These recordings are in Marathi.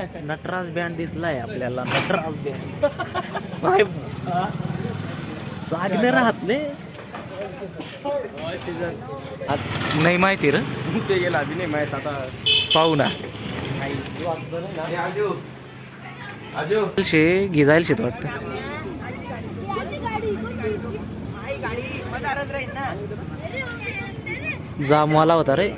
नटराज बँड दिसलाय आपल्याला नटराज बँड काय लागले राहत ले नाही माहिती र. ते गेला बी नाही माहीत आता पाहू ना. आजू आजू शे गिजाईल शेत वाटतं जा मला होता रे.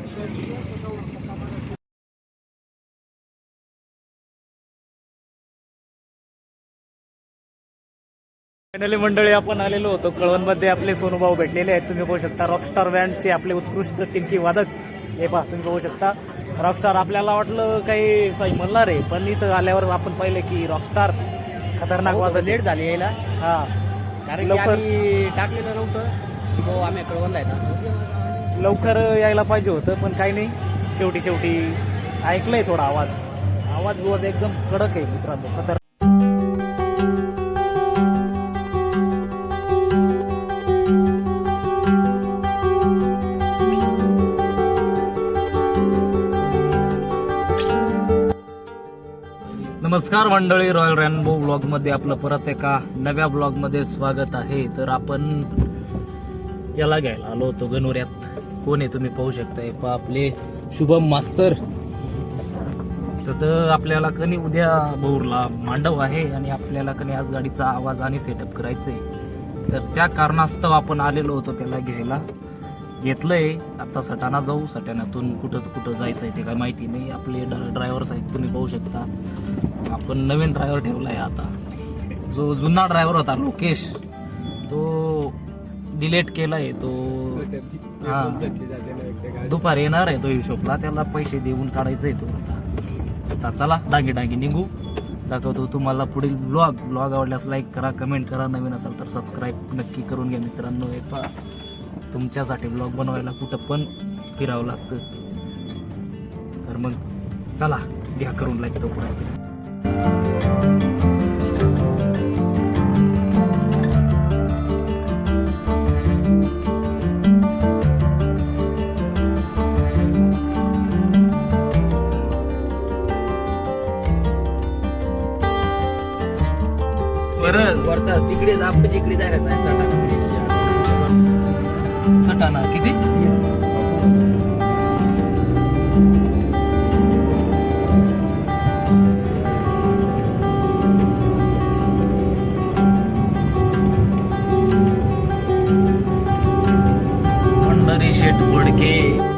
फायनली मंडळी आपण आलेलो होतो. कळवणमध्ये आपले सोनूभाऊ भेटलेले आहेत. तुम्ही पाहू शकता रॉकस्टार बँडचे आपले उत्कृष्ट टिमकी वादक. हे पहा तुम्ही पाहू शकता. रॉकस्टार आपल्याला वाटलं काही सही म्हणणार आहे पण इथं आल्यावर आपण पाहिलं की रॉकस्टार खतरनाक वाजत लेट झाली यायला. हा. कारण लवकर- टाकलेलं नव्हतं. की भाऊ आम्ही कळवणला आहेत असं. लवकर यायला पाहिजे होतं पण काही नाही. शेवटी शेवटी ऐकलंय थोडा आवाज. आवाज बिवाज एकदम कडक आहे मित्रांनो खतर नमस्कार मंडळी रॉयल रॅनबो ब्लॉगमध्ये आपलं परत एका नव्या ब्लॉगमध्ये स्वागत आहे. तर आपण याला घ्यायला आलो होतो गणोऱ्यात. कोण आहे तुम्ही पाहू शकताय? पा आपले शुभम मास्तर. तर तर आपल्याला कनी उद्या भोरला मांडव आहे आणि आपल्याला कनी आज गाडीचा आवाज आणि सेटअप करायचं आहे तर त्या कारणास्तव आपण आलेलो होतो त्याला घ्यायला. घेतलंय. आता सटाणा जाऊ सटाण्यातून कुठं कुठं जायचं आहे ते काय माहिती नाही. आपले ड्रायव्हर्स आहेत तुम्ही पाहू शकता. आपण नवीन ड्रायव्हर आहे आता. जो जुना ड्रायव्हर होता लोकेश तो डिलेट केलाय. तो हां. दुपारी येणार आहे तो हिशोबला. त्याला पैसे देऊन काढायचंय तो आता. आता चला डांगी डांगी निघू. दाखवतो तुम्हाला पुढील ब्लॉग ब्लॉग आवडल्यास लाईक करा कमेंट करा. नवीन असाल तर सबस्क्राईब नक्की करून घ्या मित्रांनो. हे पा तुमच्यासाठी ब्लॉग बनवायला कुठं पण फिरावं लागतं. तर मग चला घ्या करून लाईक तोपर्यंत. बरं वरता तिकडे आपण जिकडे जायला नाही सटाणा सटाणा किती पंढरी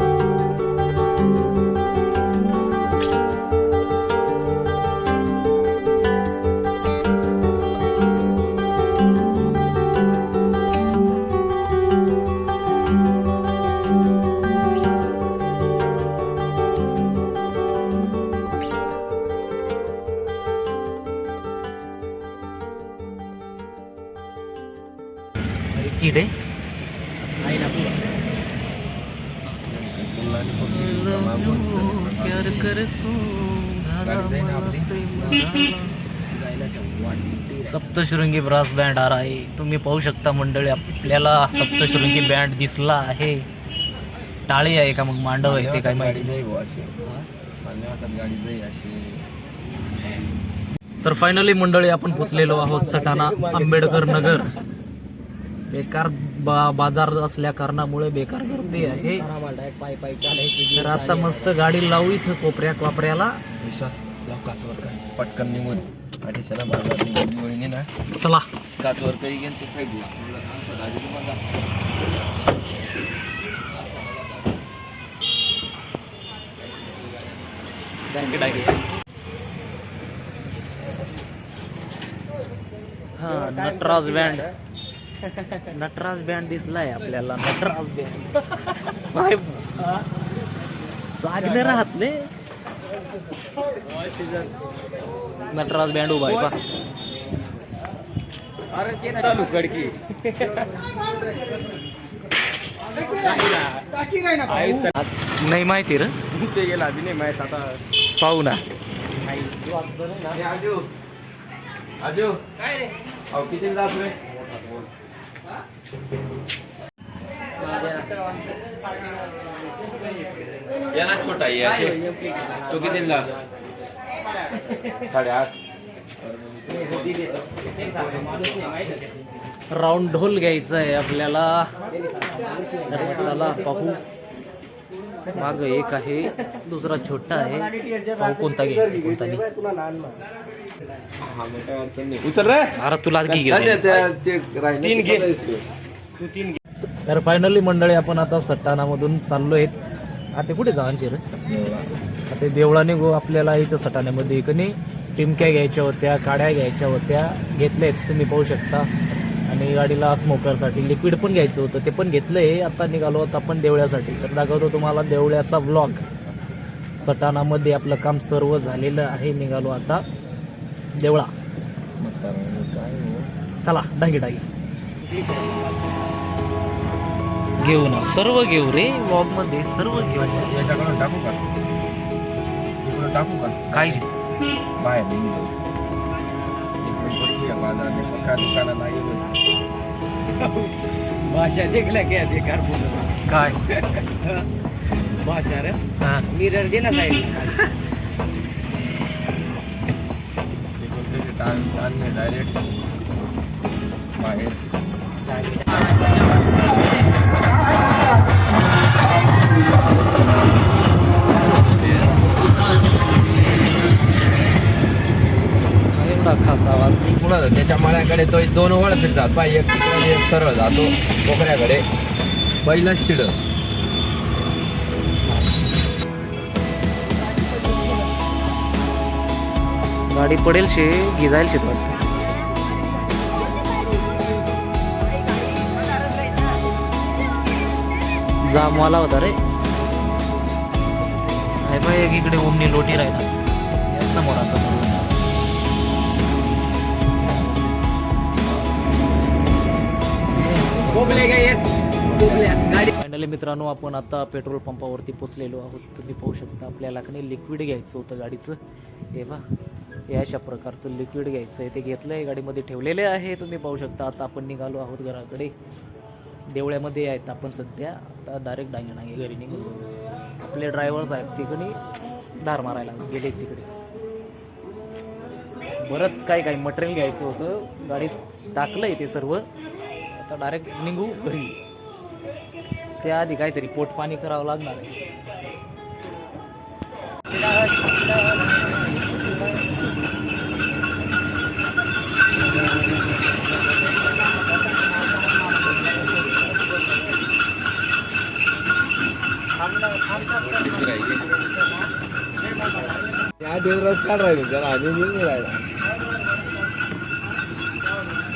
सप्तशृंगी ब्रास बँड आ रहा आहे तुम्ही पाहू शकता मंडळी आपल्याला सप्तशृंगी बँड दिसला आहे. टाळी आहे का मग मांडव आहे ते काय माहिती? अशी. तर फायनली मंडळी आपण पोचलेलो आहोत सटाणा आंबेडकर नगर. बेकार बा बाजार असल्या कारणामुळे बेकार गर्दी आहे. तर आता मस्त गाडी लावू इथं कोपऱ्या कोपऱ्याला विश्वास पटकन निघून अडीचशेला बाजार वहिनी ना. चला. काचवर काही गेन ते साईड हा नटराज बँड नटराज बँड दिसलाय आपल्याला. नटराज बँड लागले राहत ले नटराज बँड उभा आहे पा. अरे ते ना चालू कडकी नाही माहिती र. ते गेला बी नाही माहीत आता. पाहू ना. आजू आजू काय रे अहो किती जात रे याला छोटा आहे असे तो किती लास? साडेआठ राऊंड ढोल घ्यायचा आहे आपल्याला. चला पाहू. माग एक आहे दुसरा छोटा आहे. पाहू कोणता घ्यायचा कोणता नाही. हा उचल रे. अरे तुला तीन घे. तर फायनली मंडळी आपण आता सट्टाणामधून चाललो आहेत आता कुठे जावांचे रे आता देवळाने गो आपल्याला इथं सटाण्यामध्ये. कनी टिमक्या घ्यायच्या होत्या काड्या घ्यायच्या होत्या घेतल्या आहेत तुम्ही पाहू शकता. आणि गाडीला स्मोकरसाठी लिक्विड पण घ्यायचं होतं ते पण घेतलंय. आता निघालो होतो आपण देवळ्यासाठी. तर दाखवतो तुम्हाला देवळ्याचा ब्लॉग सटाणामध्ये आपलं काम सर्व झालेलं आहे. निघालो आता देवळा. हो? चला डागी डागी घेऊ ना सर्व घेऊ रे. मध्ये सर्व घेऊ. याच्याकडून टाकू का? इकडून टाकू का? काय बाहेर नेऊन जाऊ. बाजारात पक्का दुकानात आहे भाषा देखला क्या बेकार बोल. काय? भाषा रे. हा. मिरर दे ना साहेब डायरेक्ट बाहेर. खास आवाज. पुढं त्याच्या मळ्याकडे तो दोन वळ फिरतात पाय एक तिकडे एक सरळ जातो. कोकऱ्याकडे पहिला शिड. गाडी पडेल शे गिजाईल शे वाटतं जामवाला होता रे. आहे बाय एक इकडे ओमनी लोटी राहिला. या समोर असं काय फायनली मित्रांनो आपण आता पेट्रोल पंपावरती पोचलेलो आहोत. तुम्ही पाहू शकता आपल्याला का नाही लिक्विड घ्यायचं होतं गाडीचं. हे बा हे अशा प्रकारचं लिक्विड घ्यायचं आहे. ते घेतलं आहे गाडीमध्ये ठेवलेले आहे. तुम्ही पाहू शकता आता आपण निघालो आहोत घराकडे. देवळ्यामध्ये आहेत आपण सध्या. आता डायरेक्ट डांगे डांगे घरी निघून आपले ड्रायव्हर्स आहेत तिकडे धार मारायला गेले तिकडे. बरंच काय काय मटेरियल घ्यायचं होतं. गाडीत टाकलं आहे ते सर्व. आता डायरेक्ट निघू घरी. त्याआधी काहीतरी पोटपाणी करावं लागणार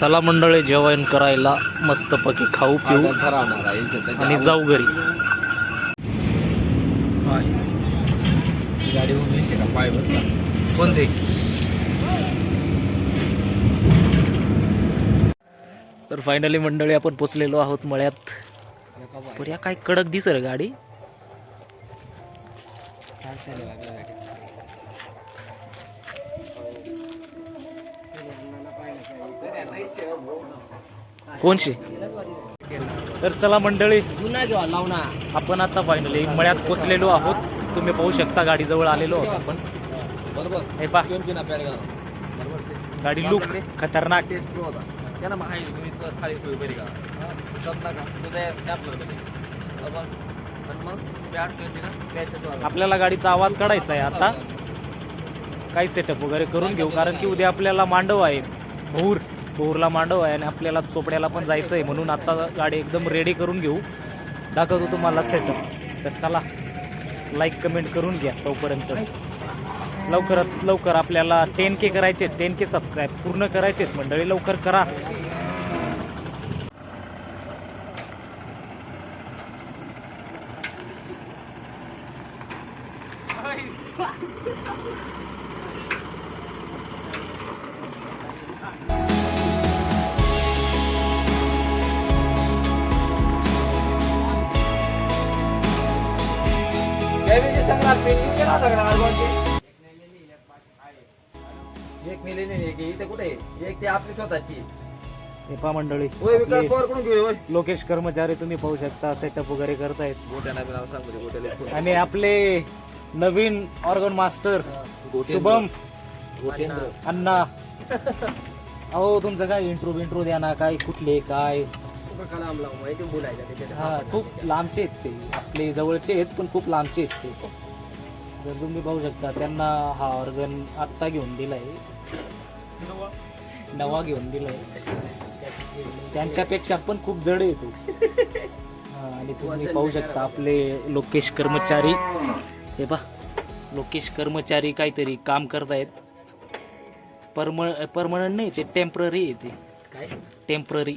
चला मंडळी जेवण करायला मस्तपैकी खाऊ पिऊ आणि जाऊ घरी. गाडी उभी का? पाय बसला. कोणते? तर फायनली मंडळी आपण पोचलेलो आहोत मळ्यात. या काय कडक दिस कोणशी तर चला मंडळी जुना घेवा लावना आपण आता फायनली मळ्यात पोचलेलो आहोत. तुम्ही पाहू शकता गाडी जवळ आलेलो आहोत आपण. बरोबर. हे पा गाडी. लुक खतरनाक. त्याला माहिती थाळी बरी का? आणि मग आपल्याला गाडीचा आवाज काढायचा आहे आता. काही सेटअप वगैरे करून घेऊ कारण की उद्या आपल्याला मांडव आहे. भोर भोरला मांडव आहे आणि आपल्याला चोपड्याला पण जायचं आहे. म्हणून आता गाडी एकदम रेडी करून घेऊ. दाखवतो तुम्हाला सेटअप तर चला लाईक कमेंट करून घ्या तोपर्यंत. लवकरात लवकर आपल्याला टेन के करायचे टेन के सबस्क्राईब पूर्ण करायचे मंडळी लवकर करा. एक एक इथे कुठे आहे? एक ते आपली स्वतःची हे पहा मंडळी होय विकास आपले पवारकडून घेऊ होय लोकेश कर्मचारी तुम्ही पाहू शकता सेटअप वगैरे करतायत गोट्याला नाव गोट्याला आणि आपले नवीन ऑर्गन मास्टर शुभम गोपेंद्र अण्णा अहो तुमचं काय इंट्रो बिंट्रो द्या ना काय कुठले काय माहिती हा खूप लांबचे आहेत ते आपले जवळचे आहेत पण खूप लांबचे आहेत ते जर तुम्ही पाहू शकता. त्यांना हा ऑर्गन आत्ता घेऊन दिलाय. नवा? घेऊन दिलाय. त्यांच्यापेक्षा पण खूप जड येतो आणि तुम्ही पाहू शकता आपले लोकेश कर्मचारी. हे पा लोकेश कर्मचारी काहीतरी काम करतायत. परम परमनंट नाही ते टेंपररी आहे ते. काय? टेंपररी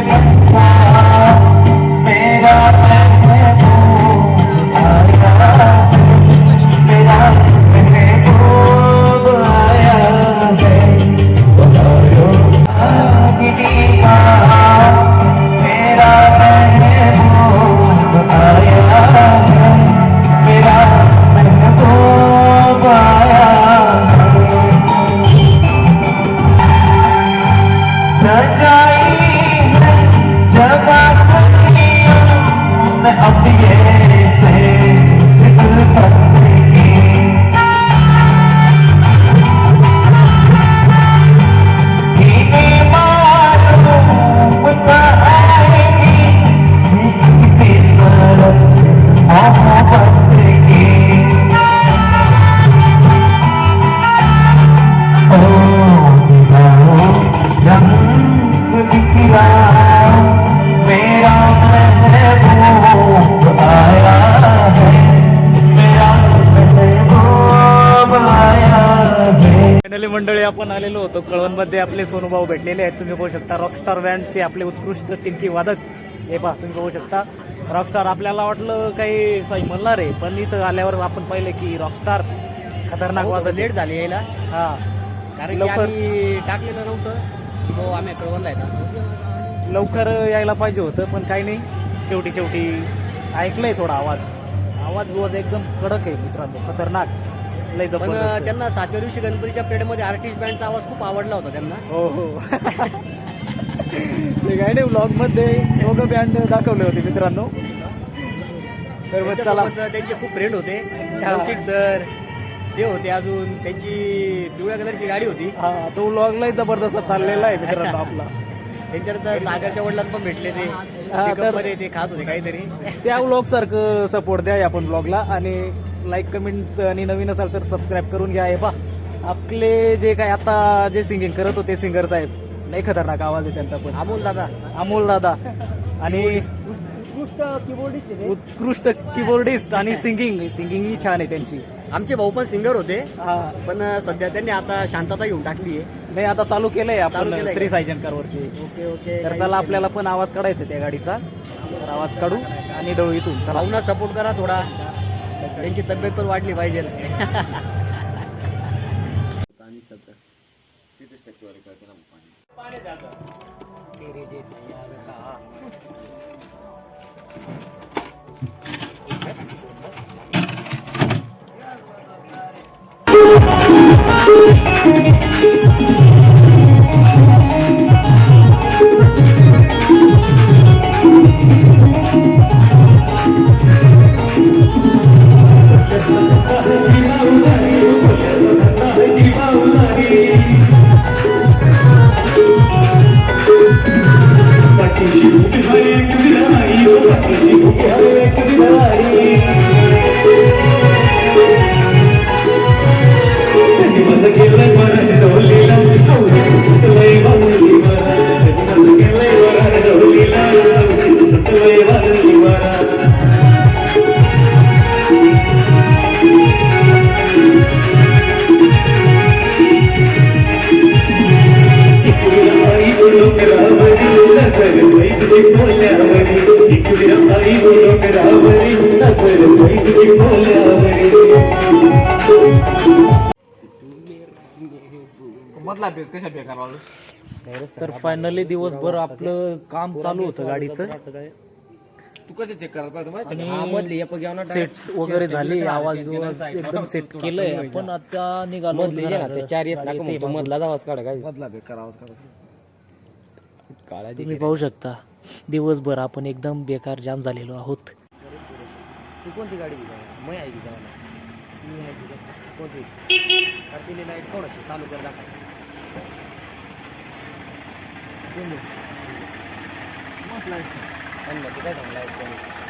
फायनली आपले सोनूभाऊ भेटलेले आहेत. तुम्ही पाहू शकता रॉकस्टार बँडचे आपले उत्कृष्ट टिमकी वादक. हे पहा तुम्ही पाहू शकता. रॉकस्टार आपल्याला वाटलं काही सही म्हणणार आहे पण इथं आल्यावर आपण पाहिलं की रॉकस्टार खतरनाक वाजत लेट झाली यायला. हा. कारण लवकर- टाकलेलं नव्हतं. भाऊ आम्ही कळवणला आहेत असं. लवकर यायला पाहिजे होतं पण काही नाही. शेवटी शेवटी ऐकलंय थोडा आवाज. आवाज बिवाज एकदम कडक आहे मित्रांनो खतरनाक. लय पण जबरदस्त आहे. त्यांना सातव्या दिवशी गणपतीच्या परेडमध्ये आर्टिस्ट बँडचा आवाज खूप आवडला होता त्यांना. हो हो. ते ब्लॉगमध्ये दोघं बँड दाखवले होते मित्रांनो. तर मग चला. त्यांच्यासोबत त्यांचे खूप फ्रेंड होते. हा. लौकिक सर ते होते अजून. त्यांची पिवळ्या कलरची गाडी होती. हा तो ब्लॉग लय जबरदस्त चाललेला आहे मित्रांनो आपला. त्यांच्यानंतर सागरच्या वडिलांना पण भेटले ते. तर- ते खात होते काहीतरी. त्या ब्लॉग सारखं सपोर्ट द्या आपण ब्लॉगला आणि लाईक कमेंट्स आणि नवीन असाल तर सबस्क्राईब करून घ्या. हे पा आपले जे काय आता जे सिंगिंग करत होते सिंगर साहेब लय खतरनाक आवाज आहे त्यांचा पण. अमोल दादा. अमोल दादा. आणि उत्कृष्ट कीबोर्डिस्ट उत्कृष्ट कीबोर्डिस्ट आणि सिंगिंग सिंगिंग ही छान आहे त्यांची. आमचे भाऊ पण सिंगर होते हा. पण सध्या त्यांनी आता शांतता घेऊन टाकली आहे. नाही आता चालू केलंय आपण श्री का? साईजनकर वरती ओके ओके. तर चला आपल्याला पण आवाज काढायचा त्या गाडीचा. तर आवाज काढू आणि डोळ इथून भाऊना सपोर्ट करा थोडा. त्यांची तब्येत पण वाढली पाहिजे. केलं मधला बेस कशा बेकार वाळू तर फायनली दिवसभर आपलं काम चालू होतं गाडीचं. तू कसं चेक करायला घेऊन सेट वगैरे झाले आवाज बिवाज एकदम सेट केलंय. आपण आता निघालो चार मधला आवाज काढा काय? मधला बेकार आवाज करायचा काळा तुम्ही पाहू शकता. दिवसभर आपण एकदम बेकार जाम झालेलो आहोत. तू कोणती गाडी मै आहे की जावाला मी आहे की कोणती? कार्तिली लाइट कोणाची? चालू कर दाखवा. काय सांगला